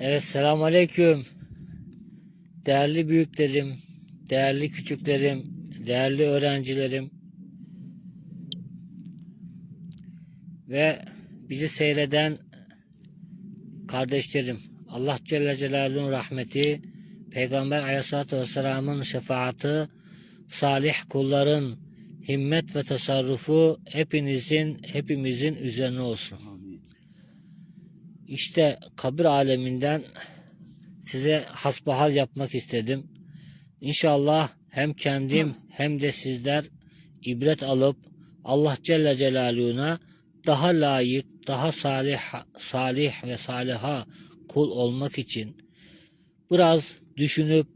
Evet selamun aleyküm. Değerli büyüklerim, değerli küçüklerim, değerli öğrencilerim ve bizi seyreden kardeşlerim. Allah Celle Celaluhu'nun rahmeti, Peygamber Aleyhisselatü Vesselam'ın şefaati, salih kulların himmet ve tasarrufu hepinizin, hepimizin üzerine olsun. İşte kabir aleminden size hasbahal yapmak istedim. İnşallah hem kendim hem de sizler ibret alıp Allah Celle Celaluhu'na daha layık, daha salih, salih ve saliha kul olmak için biraz düşünüp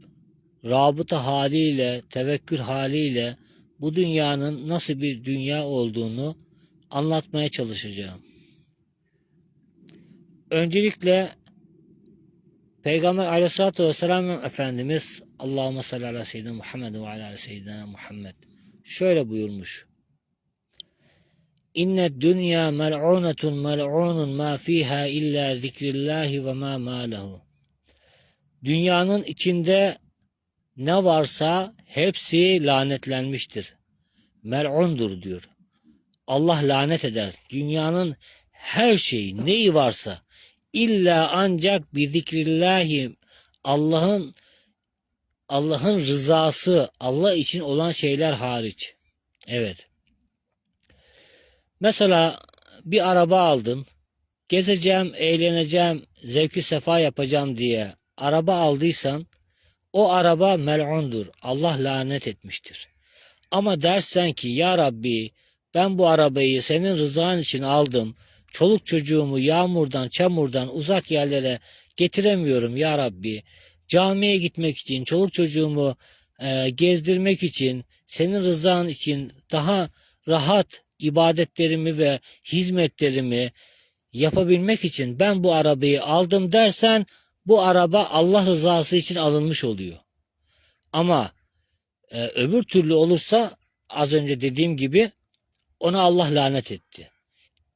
rabıta haliyle, tevekkül haliyle bu dünyanın nasıl bir dünya olduğunu anlatmaya çalışacağım. Öncelikle Peygamber aleyhissalatü vesselam Efendimiz Allahümme salli ala seyyidina Muhammed ve ala seyyidina Muhammed şöyle buyurmuş. İnne dünya mel'unetun mel'unun ma fiha illa zikrillahi ve ma malehu. Dünyanın içinde ne varsa hepsi lanetlenmiştir. Mel'undur diyor. Allah lanet eder. Dünyanın her şeyi neyi varsa illa ancak bir zikrillahi Allah'ın Allah'ın rızası Allah için olan şeyler hariç. Evet. Mesela bir araba aldın. Gezeceğim, eğleneceğim, zevki sefa yapacağım diye araba aldıysan o araba mel'undur. Allah lanet etmiştir. Ama dersen ki ya Rabbi ben bu arabayı senin rızan için aldım. Çoluk çocuğumu yağmurdan, çamurdan uzak yerlere getiremiyorum ya Rabbi. Camiye gitmek için, çoluk çocuğumu e, gezdirmek için, senin rızan için daha rahat ibadetlerimi ve hizmetlerimi yapabilmek için ben bu arabayı aldım dersen bu araba Allah rızası için alınmış oluyor. Ama e, öbür türlü olursa az önce dediğim gibi ona Allah lanet etti.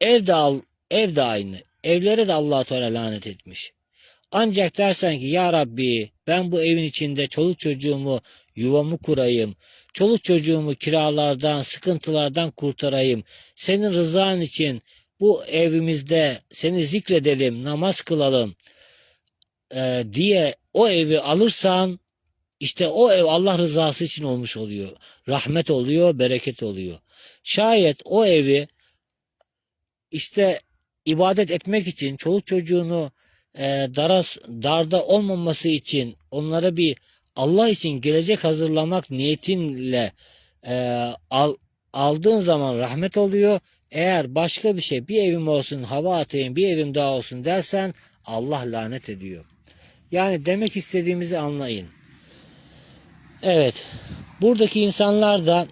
Ev de, al, ev de aynı. Evlere de allah Teala lanet etmiş. Ancak dersen ki ya Rabbi ben bu evin içinde çoluk çocuğumu yuvamı kurayım. Çoluk çocuğumu kiralardan, sıkıntılardan kurtarayım. Senin rızan için bu evimizde seni zikredelim, namaz kılalım e, diye o evi alırsan işte o ev Allah rızası için olmuş oluyor. Rahmet oluyor, bereket oluyor. Şayet o evi işte ibadet etmek için çoluk çocuğunu e, daras, darda olmaması için onlara bir Allah için gelecek hazırlamak niyetinle e, al, aldığın zaman rahmet oluyor. Eğer başka bir şey bir evim olsun hava atayım bir evim daha olsun dersen Allah lanet ediyor. Yani demek istediğimizi anlayın. Evet buradaki insanlar da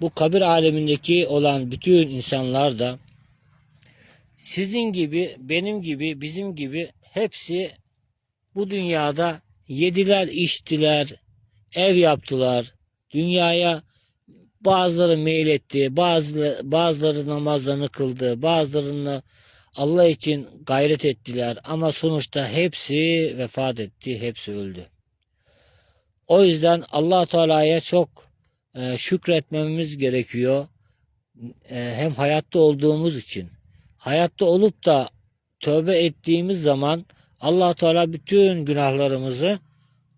bu kabir alemindeki olan bütün insanlar da sizin gibi, benim gibi, bizim gibi hepsi bu dünyada yediler, içtiler, ev yaptılar. Dünyaya bazıları meyletti, bazıları, bazıları namazlarını kıldı, bazılarını Allah için gayret ettiler ama sonuçta hepsi vefat etti, hepsi öldü. O yüzden Allah Teala'ya çok e, şükretmemiz gerekiyor. E, hem hayatta olduğumuz için hayatta olup da tövbe ettiğimiz zaman allah Teala bütün günahlarımızı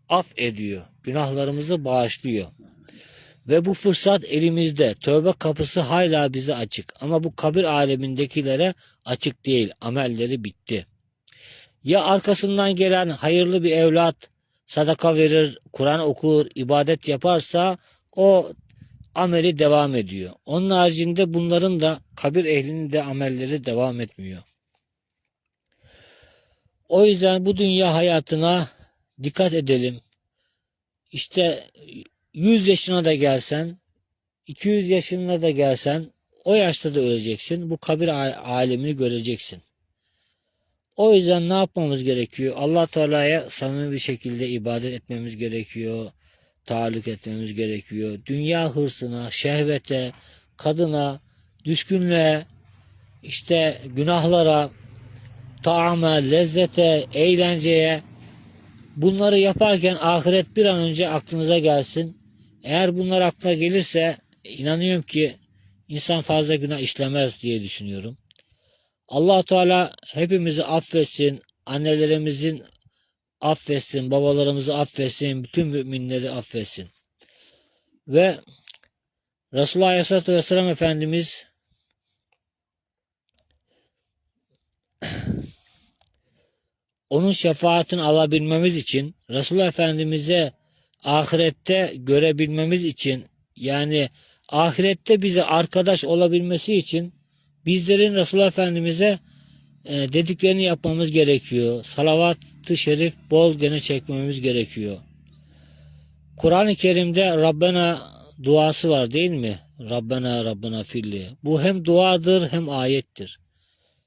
af ediyor. Günahlarımızı bağışlıyor. Ve bu fırsat elimizde. Tövbe kapısı hala bize açık. Ama bu kabir alemindekilere açık değil. Amelleri bitti. Ya arkasından gelen hayırlı bir evlat sadaka verir, Kur'an okur, ibadet yaparsa o ameli devam ediyor. Onun haricinde bunların da kabir ehlinin de amelleri devam etmiyor. O yüzden bu dünya hayatına dikkat edelim. İşte 100 yaşına da gelsen, 200 yaşına da gelsen o yaşta da öleceksin. Bu kabir alemini göreceksin. O yüzden ne yapmamız gerekiyor? Allah Teala'ya samimi bir şekilde ibadet etmemiz gerekiyor taalluk etmemiz gerekiyor. Dünya hırsına, şehvete, kadına, düşkünlüğe, işte günahlara taama, lezzete, eğlenceye bunları yaparken ahiret bir an önce aklınıza gelsin. Eğer bunlar aklına gelirse inanıyorum ki insan fazla günah işlemez diye düşünüyorum. allah Teala hepimizi affetsin, annelerimizin affetsin, babalarımızı affetsin, bütün müminleri affetsin. Ve Resulullah Aleyhisselatü Vesselam Efendimiz onun şefaatini alabilmemiz için Resulullah Efendimiz'e ahirette görebilmemiz için yani ahirette bize arkadaş olabilmesi için bizlerin Resulullah Efendimiz'e e, dediklerini yapmamız gerekiyor. Salavat-ı şerif bol gene çekmemiz gerekiyor. Kur'an-ı Kerim'de Rabbena duası var değil mi? Rabbena Rabbena filli. Bu hem duadır hem ayettir.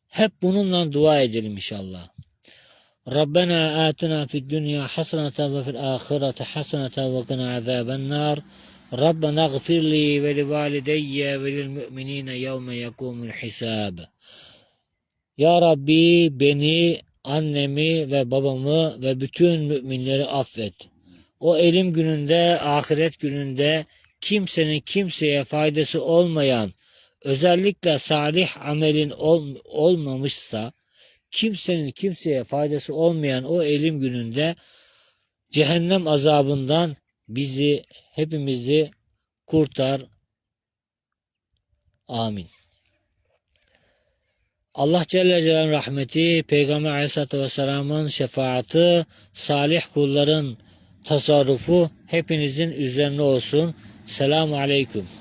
Hep bununla dua edelim inşallah. Rabbena atina fid dünya haseneten ve fil ahirete haseneten ve qina azaben nar. Rabbena gfirli ve li valideyye ve lil müminine yevme yekumul hisab. Ya Rabbi beni, annemi ve babamı ve bütün müminleri affet. O elim gününde, ahiret gününde kimsenin kimseye faydası olmayan, özellikle salih amelin ol, olmamışsa, kimsenin kimseye faydası olmayan o elim gününde cehennem azabından bizi, hepimizi kurtar. Amin. Allah Celle Celal'in rahmeti, Peygamber Aleyhisselatü Vesselam'ın şefaati, salih kulların tasarrufu hepinizin üzerine olsun. Selamun Aleyküm.